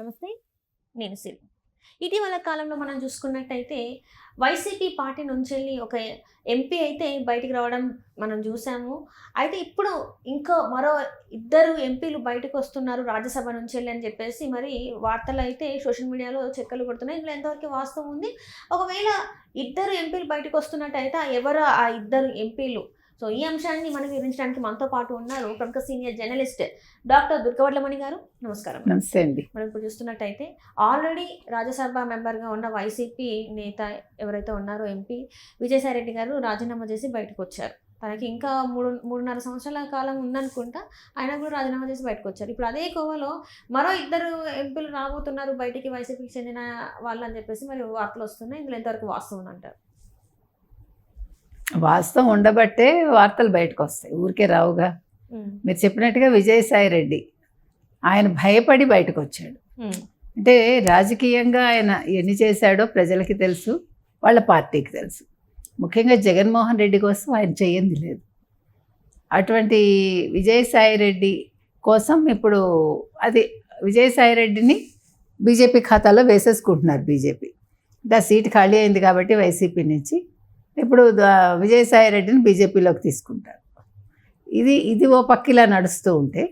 నమస్తే నేను సిరి ఇటీవల కాలంలో మనం చూసుకున్నట్టయితే వైసీపీ పార్టీ నుంచి వెళ్ళి ఒక ఎంపీ అయితే బయటికి రావడం మనం చూసాము. అయితే ఇప్పుడు ఇంకా మరో ఇద్దరు ఎంపీలు బయటకు వస్తున్నారు రాజ్యసభ నుంచి వెళ్ళి అని చెప్పేసి మరి వార్తలు అయితే సోషల్ మీడియాలో చెక్కలు కొడుతున్నాయి. ఇందులో ఎంతవరకు వాస్తవం ఉంది? ఒకవేళ ఇద్దరు ఎంపీలు బయటకు వస్తున్నట్టయితే ఎవరు ఆ ఇద్దరు ఎంపీలు సో ఈ అంశాన్ని మనకు వివరించడానికి మనతో పాటు ఉన్నారు ప్రముఖ సీనియర్ జర్నలిస్ట్ డాక్టర్ దుర్గవడ్లమణి గారు. నమస్కారం. నమస్తే అండి. మనం ఇప్పుడు చూస్తున్నట్టయితే ఆల్రెడీ రాజ్యసభ మెంబర్గా ఉన్న వైసీపీ నేత ఎవరైతే ఉన్నారో ఎంపీ విజయసాయి రెడ్డి గారు రాజీనామా చేసి బయటకు వచ్చారు. తనకి ఇంకా మూడు మూడున్నర సంవత్సరాల కాలం ఉందనుకుంటా ఆయన కూడా రాజీనామా చేసి బయటకు వచ్చారు. ఇప్పుడు అదే కోవలో మరో ఇద్దరు ఎంపీలు రాబోతున్నారు బయటికి వైసీపీకి చెందిన వాళ్ళు అని చెప్పేసి మరి వార్తలు వస్తున్నాయి. ఇందులో ఎంతవరకు వాస్తవం అంటారు. వాస్తవం ఉండబట్టే వార్తలు బయటకు వస్తాయి ఊరికే రావుగా. మీరు చెప్పినట్టుగా విజయసాయి రెడ్డి ఆయన భయపడి బయటకు వచ్చాడు అంటే రాజకీయంగా ఆయన ఎన్ని చేశాడో ప్రజలకి తెలుసు వాళ్ళ పార్టీకి తెలుసు. ముఖ్యంగా జగన్మోహన్ రెడ్డి కోసం ఆయన చెయ్యింది లేదు. అటువంటి విజయసాయి రెడ్డి కోసం ఇప్పుడు అది విజయసాయి రెడ్డిని బీజేపీ ఖాతాలో వేసేసుకుంటున్నారు బీజేపీ. అంటే ఆ సీట్ ఖాళీ అయింది కాబట్టి వైసీపీ నుంచి ఇప్పుడు విజయసాయి రెడ్డిని బీజేపీలోకి తీసుకుంటారు. ఇది ఇది ఓ పక్కిలా నడుస్తూ ఉంటే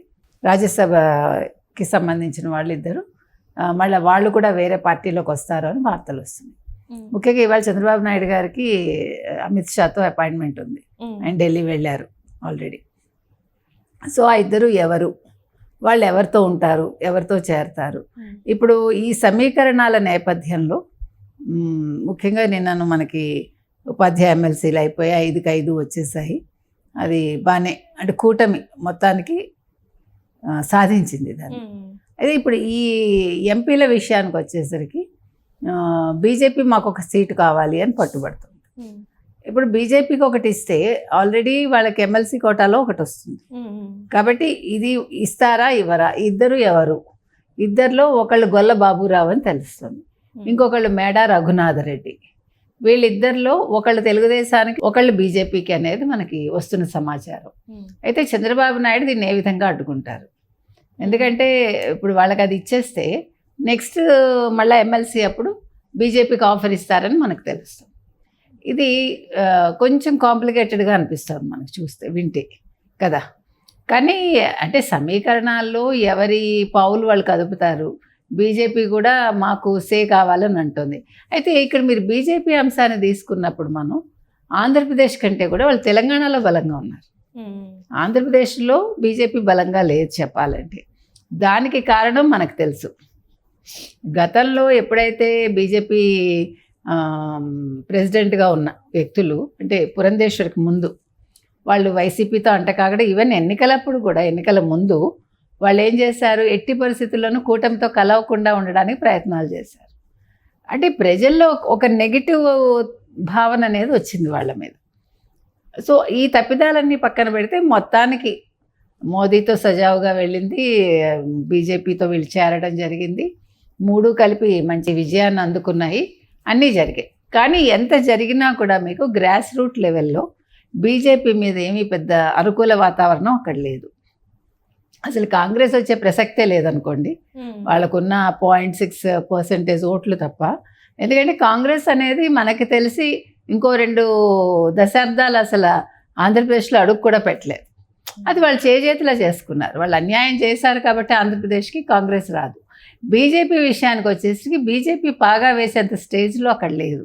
రాజ్యసభకి సంబంధించిన వాళ్ళిద్దరు మళ్ళీ వాళ్ళు కూడా వేరే పార్టీలోకి వస్తారు అని వార్తలు వస్తున్నాయి. ముఖ్యంగా ఇవాళ చంద్రబాబు నాయుడు గారికి అమిత్ షాతో అపాయింట్మెంట్ ఉంది. ఆయన ఢిల్లీ వెళ్ళారు ఆల్రెడీ. సో ఆ ఇద్దరు ఎవరు? వాళ్ళు ఎవరితో ఉంటారు? ఎవరితో చేరతారు? ఇప్పుడు ఈ సమీకరణాల నేపథ్యంలో ముఖ్యంగా నిన్నను మనకి ఉపాధ్యాయ ఎమ్మెల్సీలు అయిపోయి ఐదుకి ఐదు వచ్చేసాయి. అది బాగానే అంటే కూటమి మొత్తానికి సాధించింది దాన్ని. అయితే ఇప్పుడు ఈ ఎంపీల విషయానికి వచ్చేసరికి బీజేపీ మాకు ఒక సీటు కావాలి అని పట్టుబడుతుంది. ఇప్పుడు బీజేపీకి ఒకటి ఇస్తే ఆల్రెడీ వాళ్ళకి ఎమ్మెల్సీ కోటాలో ఒకటి వస్తుంది. కాబట్టి ఇది ఇస్తారా ఇవ్వరా? ఇద్దరు ఎవరు? ఇద్దరిలో ఒకళ్ళు గొల్ల బాబురావు అని తెలుస్తుంది. ఇంకొకళ్ళు మేడా రఘునాథరెడ్డి. వీళ్ళిద్దరిలో ఒకళ్ళు తెలుగుదేశానికి ఒకళ్ళు బీజేపీకి అనేది మనకి వస్తున్న సమాచారం. అయితే చంద్రబాబు నాయుడు దీన్ని ఏ విధంగా అడ్డుకుంటారు? ఎందుకంటే ఇప్పుడు వాళ్ళకి అది ఇచ్చేస్తే నెక్స్ట్ మళ్ళీ ఎమ్మెల్సీ అప్పుడు బీజేపీకి ఆఫర్ ఇస్తారని మనకు తెలుస్తుంది. ఇది కొంచెం కాంప్లికేటెడ్గా అనిపిస్తుంది మనకు చూస్తే వింటే కదా. కానీ అంటే సమీకరణాల్లో ఎవరి పావులు వాళ్ళు కదుపుతారు? బీజేపీ కూడా మాకు సే కావాలని అంటుంది. అయితే ఇక్కడ మీరు బీజేపీ అంశాన్ని తీసుకున్నప్పుడు మనం ఆంధ్రప్రదేశ్ కంటే కూడా వాళ్ళు తెలంగాణలో బలంగా ఉన్నారు. ఆంధ్రప్రదేశ్లో బీజేపీ బలంగా లేదు చెప్పాలంటే. దానికి కారణం మనకు తెలుసు. గతంలో ఎప్పుడైతే బీజేపీ ప్రెసిడెంట్గా ఉన్న వ్యక్తులు అంటే పురంధేశ్వరికి ముందు వాళ్ళు వైసీపీతో అంటకాగడ ఈవెన్ ఎన్నికలప్పుడు కూడా ఎన్నికల ముందు వాళ్ళు ఏం చేశారు? ఎట్టి పరిస్థితుల్లోనూ కూటమితో కలవకుండా ఉండడానికి ప్రయత్నాలు చేశారు. అంటే ప్రజల్లో ఒక నెగిటివ్ భావన అనేది వచ్చింది వాళ్ళ మీద. సో ఈ తప్పిదాలన్నీ పక్కన పెడితే మొత్తానికి మోదీతో సజావుగా వెళ్ళింది బీజేపీతో వీళ్ళు చేరడం జరిగింది. మూడు కలిపి మంచి విజయాన్ని అందుకున్నాయి. అన్నీ జరిగాయి. కానీ ఎంత జరిగినా కూడా మీకు గ్రాస్ రూట్ లెవెల్లో బీజేపీ మీద ఏమీ పెద్ద అనుకూల వాతావరణం అక్కడ లేదు. అసలు కాంగ్రెస్ వచ్చే ప్రసక్తే లేదనుకోండి. వాళ్ళకున్న పాయింట్ సిక్స్ పర్సెంటేజ్ ఓట్లు తప్ప. ఎందుకంటే కాంగ్రెస్ అనేది మనకి తెలిసి ఇంకో రెండు దశాబ్దాలు అసలు ఆంధ్రప్రదేశ్లో అడుగు కూడా పెట్టలేదు. అది వాళ్ళు చేజేతిలా చేసుకున్నారు. వాళ్ళు అన్యాయం చేశారు కాబట్టి ఆంధ్రప్రదేశ్కి కాంగ్రెస్ రాదు. బీజేపీ విషయానికి వచ్చేసరికి బీజేపీ పాగా వేసేంత స్టేజ్లో అక్కడ లేదు.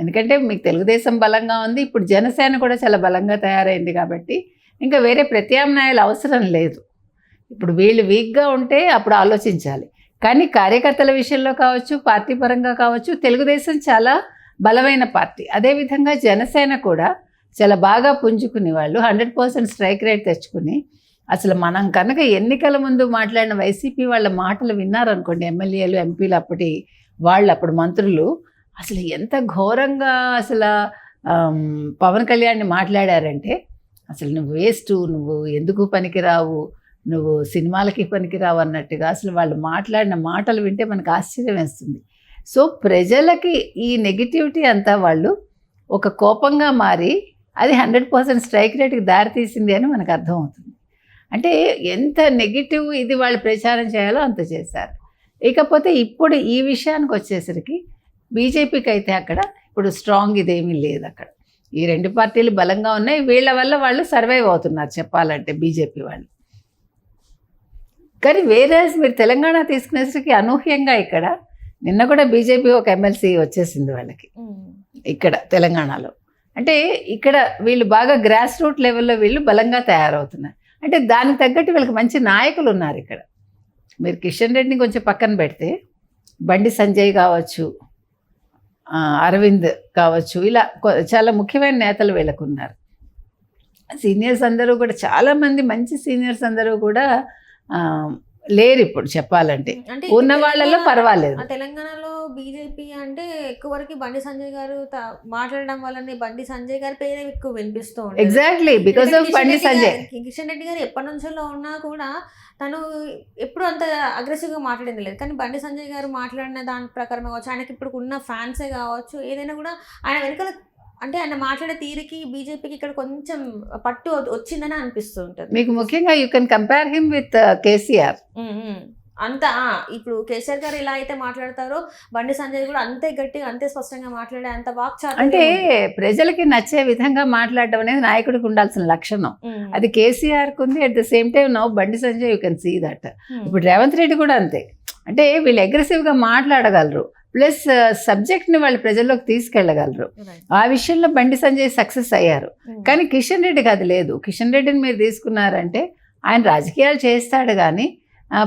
ఎందుకంటే మీకు తెలుగుదేశం బలంగా ఉంది. ఇప్పుడు జనసేన కూడా చాలా బలంగా తయారైంది కాబట్టి ఇంకా వేరే ప్రత్యామ్నాయాలు అవసరం లేదు. ఇప్పుడు వీళ్ళు వీక్గా ఉంటే అప్పుడు ఆలోచించాలి. కానీ కార్యకర్తల విషయంలో కావచ్చు పార్టీ పరంగా కావచ్చు తెలుగుదేశం చాలా బలమైన పార్టీ. అదేవిధంగా జనసేన కూడా చాలా బాగా పుంజుకునే వాళ్ళు హండ్రెడ్ పర్సెంట్ స్ట్రైక్ రేట్ తెచ్చుకుని అసలు మనం కనుక ఎన్నికల ముందు మాట్లాడిన వైసీపీ వాళ్ళ మాటలు విన్నారనుకోండి ఎమ్మెల్యేలు ఎంపీలు అప్పటి వాళ్ళు అప్పుడు మంత్రులు అసలు ఎంత ఘోరంగా అసలు పవన్ కళ్యాణ్ని మాట్లాడారంటే అసలు నువ్వు వేస్ట్ నువ్వు ఎందుకు పనికిరావు నువ్వు సినిమాలకి పనికిరావు అన్నట్టుగా అసలు వాళ్ళు మాట్లాడిన మాటలు వింటే మనకు ఆశ్చర్యం వేస్తుంది. సో ప్రజలకి ఈ నెగిటివిటీ అంతా వాళ్ళు ఒక కోపంగా మారి అది హండ్రెడ్ పర్సెంట్ స్ట్రైక్ రేట్కి దారితీసింది అని మనకు అర్థమవుతుంది అంటే ఎంత నెగిటివ్ ఇది వాళ్ళు ప్రచారం చేయాలో అంత చేశారు. ఇకపోతే ఇప్పుడు ఈ విషయానికి వచ్చేసరికి బీజేపీకి అయితే అక్కడ ఇప్పుడు స్ట్రాంగ్ ఇదేమీ లేదు అక్కడ. ఈ రెండు పార్టీలు బలంగా ఉన్నాయి వీళ్ళ వల్ల వాళ్ళు సర్వైవ్ అవుతున్నారు చెప్పాలంటే బీజేపీ వాళ్ళు. కానీ వేరే మీరు తెలంగాణ తీసుకునేసరికి అనూహ్యంగా ఇక్కడ నిన్న కూడా బీజేపీ ఒక ఎమ్మెల్సీ వచ్చేసింది వాళ్ళకి. ఇక్కడ తెలంగాణలో. అంటే ఇక్కడ వీళ్ళు బాగా గ్రాస్ రూట్ లెవెల్లో వీళ్ళు బలంగా తయారవుతున్నారు. అంటే దానికి తగ్గట్టు వీళ్ళకి మంచి నాయకులు ఉన్నారు ఇక్కడ. మీరు కిషన్ రెడ్డిని కొంచెం పక్కన పెడితే బండి సంజయ్ కావచ్చు అరవింద్ కావచ్చు ఇలా చాలా ముఖ్యమైన నేతలు వీళ్ళకు ఉన్నారు. సీనియర్స్ అందరూ కూడా చాలామంది మంచి సీనియర్స్ అందరూ కూడా లేరు ఇప్పుడు చెప్పాలంటే. అంటే ఉన్న వాళ్ళలో పర్వాలేదు. తెలంగాణలో బీజేపీ అంటే ఎక్కువ వరకు బండి సంజయ్ గారు మాట్లాడడం వల్లనే బండి సంజయ్ గారి పేరే ఎక్కువ వినిపిస్తూ exactly because of Bandi Sanjay. Kishan Reddy గారు ఎప్పటి నుంచో ఉన్నా కూడా తను ఎప్పుడు అంత అగ్రెసివ్గా మాట్లాడింది లేదు. కానీ బండి సంజయ్ గారు మాట్లాడిన దాని ప్రకారం కావచ్చు ఆయనకి ఇప్పుడు ఉన్న ఫ్యాన్సే కావచ్చు ఏదైనా కూడా ఆయన వెనకాల అంటే ఆయన మాట్లాడే తీరికి బీజేపీకి ఇక్కడ కొంచెం పట్టు వచ్చిందని అనిపిస్తూ ఉంటుంది మీకు ముఖ్యంగా you can compare him with KCR. అంత ఆ, ఇప్పుడు కేసీఆర్ గారు ఎలా అయితే మాట్లాడతారో బండి సంజయ్ కూడా అంతే గట్టిగా అంతే స్పష్టంగా మాట్లాడే అంత వాక్చాతుర్యం అంటే. ప్రజలకి నచ్చే విధంగా మాట్లాడడం అనేది నాయకుడికి ఉండాల్సిన లక్షణం. అది కేసీఆర్ ఉంది at the same time now Bandi Sanjay you can see that ఇప్పుడు రేవంత్ రెడ్డి కూడా అంతే. అంటే వీళ్ళు అగ్రెసివ్గా మాట్లాడగలరు. ప్లస్ సబ్జెక్ట్ని వాళ్ళు ప్రజల్లోకి తీసుకెళ్ళగలరు. ఆ విషయంలో బండి సంజయ్ సక్సెస్ అయ్యారు. ఉమ్, కానీ కిషన్ రెడ్డికి అది లేదు. కిషన్ రెడ్డిని మీరు తీసుకున్నారంటే ఆయన రాజకీయాలు చేస్తాడు కానీ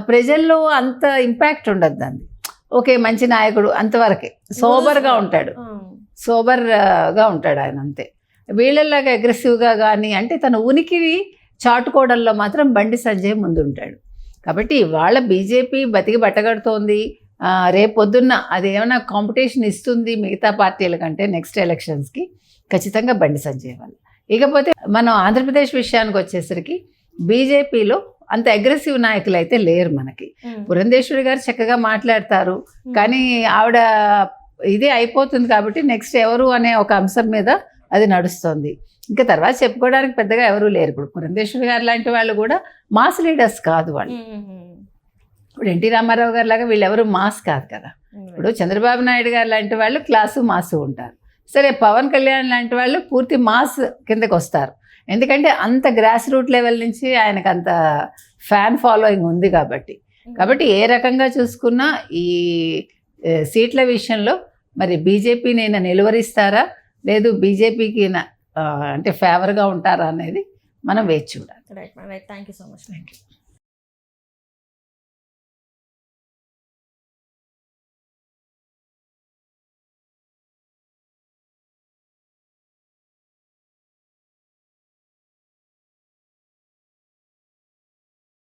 ప్రజల్లో అంత ఇంపాక్ట్ ఉండదు దాన్ని. ఓకే మంచి నాయకుడు అంతవరకే. సోబర్గా ఉంటాడు. ఉమ్, సోబర్గా ఉంటాడు ఆయన అంతే. వీళ్ళలాగా అగ్రెసివ్గా కానీ అంటే తన ఉనికిని చాటుకోవడంలో మాత్రం బండి సంజయ్ ముందుంటాడు. కాబట్టి వాళ్ళ బీజేపీ బతికి బట్టగడుతోంది. ఆ, రేపు పొద్దున్న అది ఏమైనా కాంపిటీషన్ ఇస్తుంది మిగతా పార్టీల కంటే నెక్స్ట్ ఎలక్షన్స్కి ఖచ్చితంగా బండి సంజయ్ వాళ్ళు ఇకపోతే మనం ఆంధ్రప్రదేశ్ విషయానికి వచ్చేసరికి బీజేపీలో అంత అగ్రెసివ్ నాయకులు అయితే లేరు మనకి. పురంధేశ్వరి గారు చక్కగా మాట్లాడతారు. కానీ ఆవిడ ఇదే అయిపోతుంది కాబట్టి నెక్స్ట్ ఎవరు అనే ఒక అంశం మీద అది నడుస్తుంది. ఇంకా తర్వాత చెప్పుకోవడానికి పెద్దగా ఎవరు లేరు. ఇప్పుడు పురంధేశ్వరి గారు లాంటి వాళ్ళు కూడా మాస్ లీడర్స్ కాదు వాళ్ళు. ఇప్పుడు ఎన్టీ రామారావు గారు లాగా వీళ్ళు ఎవరు మాస్ కాదు కదా. ఇప్పుడు చంద్రబాబు నాయుడు గారు లాంటి వాళ్ళు క్లాసు మాసు ఉంటారు. సరే పవన్ కళ్యాణ్ లాంటి వాళ్ళు పూర్తి మాస్ కిందకు వస్తారు. ఎందుకంటే అంత గ్రాస్ రూట్ లెవెల్ నుంచి ఆయనకు అంత ఫ్యాన్ ఫాలోయింగ్ ఉంది కాబట్టి. కాబట్టి ఏ రకంగా చూసుకున్నా ఈ సీట్ల విషయంలో మరి బీజేపీని ఈయన నిలువరిస్తారా? లేదు బీజేపీకి అంటే ఫేవర్గా ఉంటారా అనేది మనం వేచి చూడాలి. Thank you so much thank you